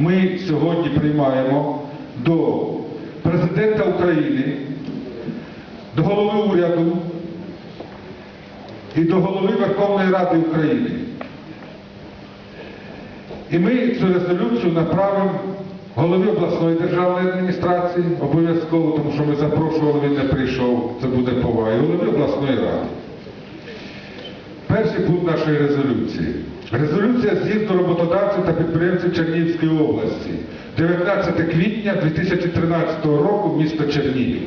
ми сьогодні приймаємо до президента України, до голови уряду і до голови Верховної Ради України. І ми цю резолюцію направимо голові обласної державної адміністрації обов'язково, тому що ми запрошували, він не прийшов, це буде повага, голові обласної ради. Перший пункт нашої резолюції. Резолюція з'їзду роботодавців та підприємців Чернігівської області. 19 квітня 2013 року, місто Чернігів.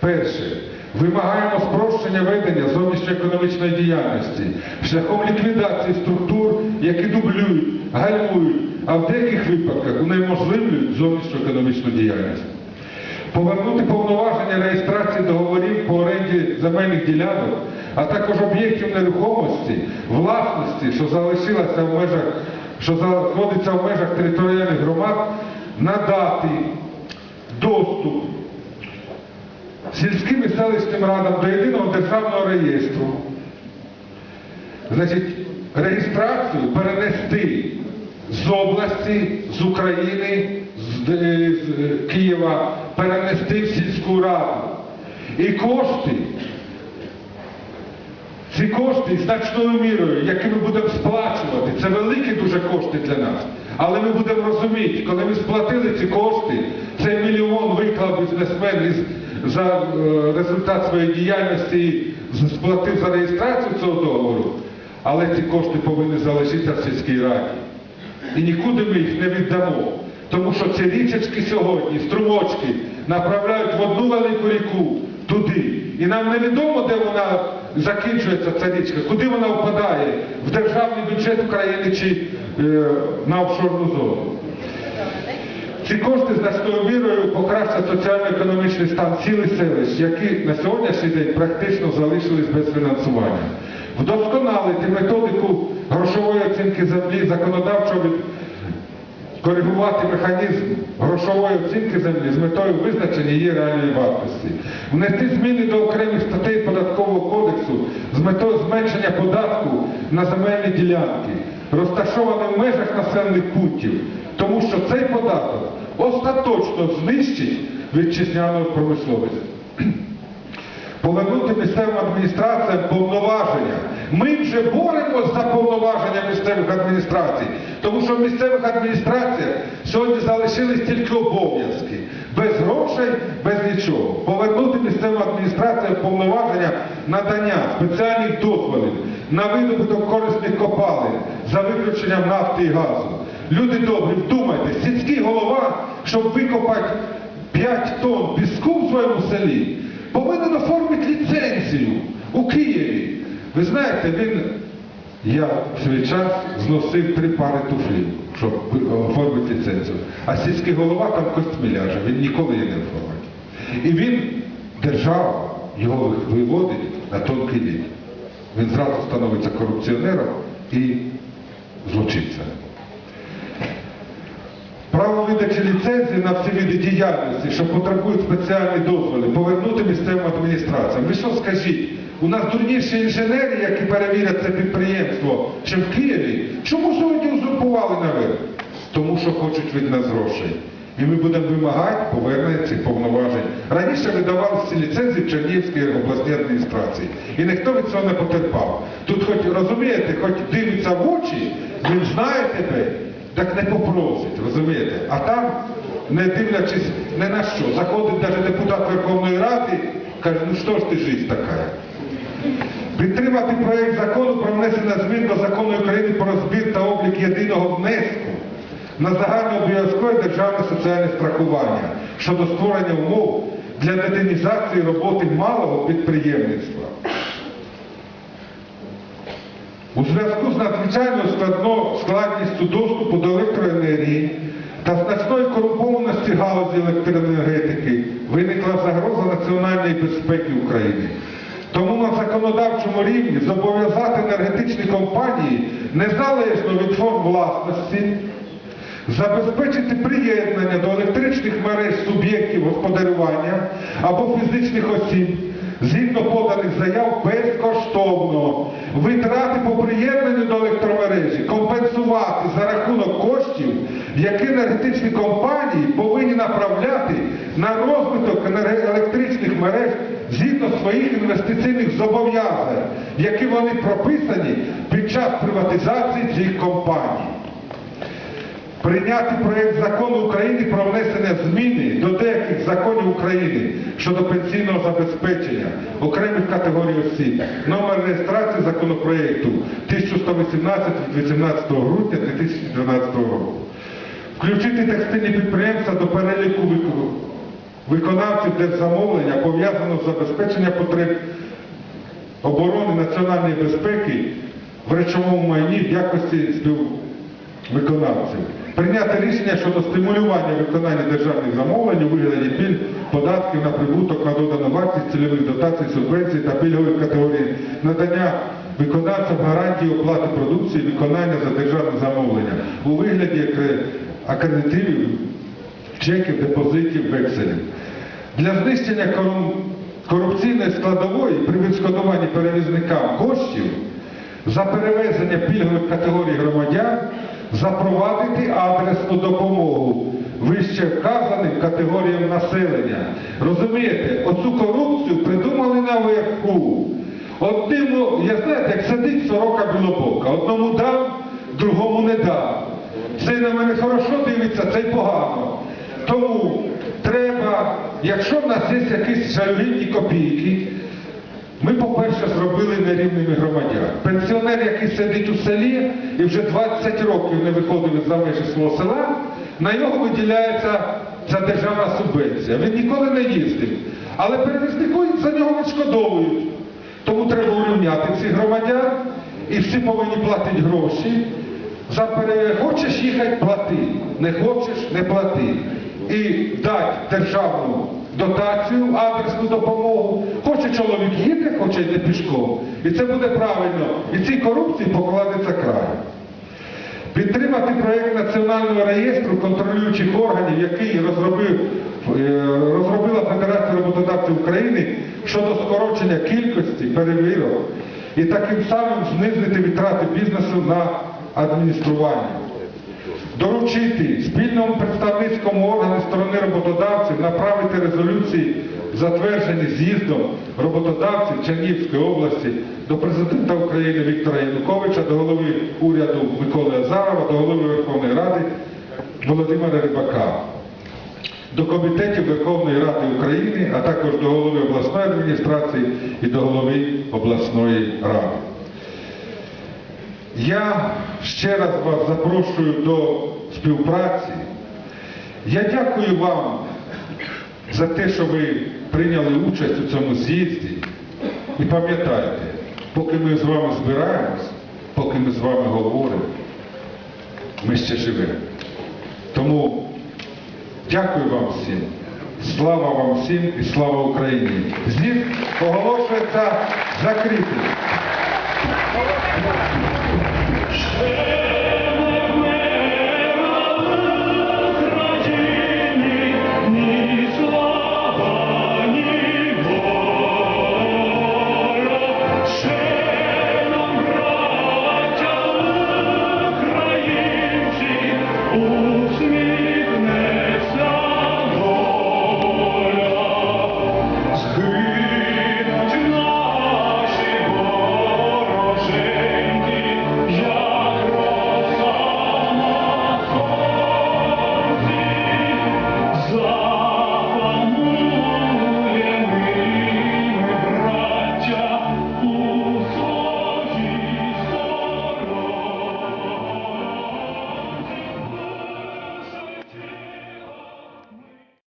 Перше. Вимагаємо спрощення ведення зовнішньоекономічної діяльності шляхом ліквідації структур, які дублюють, гальмують, а в деяких випадках унеможливлюють зовнішньоекономічну діяльність. Повернути повноваження реєстрації договорів по оренді земельних ділянок, а також об'єктів нерухомості, власності, що залишилася в межах, що знаходиться в межах територіальних громад, надати доступ сільським і селищним радам до єдиного державного реєстру. Значить, реєстрацію перенести з області, з України, е, з Києва, перенести в сільську раду. І кошти, ці кошти значною мірою, які ми будемо сплачувати, це великі дуже кошти для нас. Але ми будемо розуміти, коли ми сплатили ці кошти, цей мільйон виклав бізнесмен із, за е, результат своєї діяльності і сплатив за реєстрацію цього договору, але ці кошти повинні залишитися в сільській раді. І нікуди ми їх не віддамо. Тому що ці річечки сьогодні, струмочки, направляють в одну велику ріку туди. І нам невідомо, де вона закінчується ця річка, куди вона впадає, в державний бюджет України чи е, на офшорну зону. Ці кошти значною мірою покращать соціально-економічний стан і селищ, які на сьогоднішній день практично залишились без фінансування. Вдосконалити методику грошової оцінки землі, законодавчо від коригувати механізм грошової оцінки землі з метою визначення її реальної вартості, внести зміни до окремих статей податкового кодексу з метою зменшення податку на земельні ділянки, розташовані в межах населених пунктів, тому що цей податок остаточно знищить вітчизняну промисловість. Повернути місцевим адміністраціям повноваження. Ми вже боремося за повноваження місцевих адміністрацій, тому що в місцевих адміністраціях сьогодні залишились тільки обов'язки, без грошей, без нічого. Повернути місцевим адміністраціям повноваження надання спеціальних дозволів на видобуток корисних копалин за виключенням нафти і газу. Люди добрі, вдумайтесь, сільський голова, щоб викопати 5 тонн піску в своєму селі, повинен оформити ліцензію у Києві. Ви знаєте, він, я в свій час зносив три пари туфлів, щоб оформити ліцензію. А сільський голова там костьми ляже, він ніколи її не оформить. І він, держава, його виводить на тонкий лід. Він зразу становиться корупціонером і злочинцем. Право видачі ліцензії на всі види діяльності, що потребують спеціальні дозволи, повернути місцевим адміністраціям. Ви що скажіть? У нас дурніші інженери, які перевірять це підприємство, чим в Києві. Чому сьогодні узурпували наверх? Тому що хочуть від нас грошей. І ми будемо вимагати повернення цих повноважень. Раніше видавалися ці ліцензії в Чернігівській обласній адміністрації. І ніхто від цього не потерпав. Тут хоч розумієте, хоч дивиться в очі, він знає тебе, так не попросить, розумієте? А там, не дивлячись не на що, заходить навіть депутат Верховної Ради, каже, ну що ж ти життя така? Підтримати проєкт закону про внесення змін до закону України про збір та облік єдиного внеску на загальне обов'язкове державне соціальне страхування щодо створення умов для детинізації роботи малого підприємництва. У зв'язку з надзвичайно складно, складністю доступу до електроенергії та значної корумпованості галузі електроенергетики виникла загроза національної безпеки України. Тому на законодавчому рівні зобов'язати енергетичні компанії незалежно від форм власності забезпечити приєднання до електричних мереж суб'єктів господарювання або фізичних осіб згідно поданих заяв безкоштовно. Витрати по приєднанню до електромережі компенсувати за рахунок коштів, які енергетичні компанії повинні направляти на розвиток електричних мереж згідно своїх інвестиційних зобов'язань, які вони прописані під час приватизації цих компаній. Прийняти проєкт закону України про внесення зміни до деяких законів України щодо пенсійного забезпечення окремих категорій осіб. Номер реєстрації законопроєкту 1118 від 18 грудня 2012 року. Включити текстильні підприємства до переліку вик- виконавців держзамовлення, пов'язаного з забезпеченням потреб оборони національної безпеки в речовому майні в якості співвиконавців. Прийняти рішення щодо стимулювання виконання державних замовлень у вигляді пільг, податків на прибуток, на додану вартість, цільових дотацій, субвенцій та пільгових категорій, надання виконавцям гарантії оплати продукції, виконання за державне замовлення у вигляді акре- акредитивів, чеків, депозитів, векселів. Для знищення корупційної складової при відшкодуванні перевізникам коштів за перевезення пільгових категорій громадян запровадити адресну допомогу вище вказаним категоріям населення. Розумієте, оцю корупцію придумали наверху. Одному, я знаєте, як сидить сорока білобока, одному дав, другому не дав. Цей на мене хорошо дивиться, цей погано. Тому треба, якщо в нас є якісь жалюгідні копійки, ми, по-перше, зробили нерівними громадян. Пенсіонер, який сидить у селі і вже 20 років не виходив за межі свого села, на нього виділяється ця державна субвенція. Він ніколи не їздив. Але перевізнику за нього відшкодовують. Тому треба урівняти цих громадян, і всі повинні платити гроші. За пере... Хочеш їхати, плати. Не хочеш, не плати. І дати державну дотацію, адресну допомогу. Хоче чоловік їде, хоче йде пішком. І це буде правильно. І цій корупції покладеться край. Підтримати проєкт Національного реєстру контролюючих органів, який розробив, е, розробила Федерація роботодавців України щодо скорочення кількості перевірок і таким самим знизити витрати бізнесу на адміністрування. Доручити спільному представницькому органу сторони роботодавців направити резолюції, затверджені з'їздом роботодавців Чернігівської області до президента України Віктора Януковича, до голови уряду Миколи Азарова, до голови Верховної Ради Володимира Рибака, до комітетів Верховної Ради України, а також до голови обласної адміністрації і до голови обласної ради. Я ще раз вас запрошую до співпраці. Я дякую вам за те, що ви прийняли участь у цьому з'їзді. І пам'ятайте, поки ми з вами збираємось, поки ми з вами говоримо, ми ще живемо. Тому дякую вам всім. Слава вам всім і слава Україні. З'їзд оголошується закритим.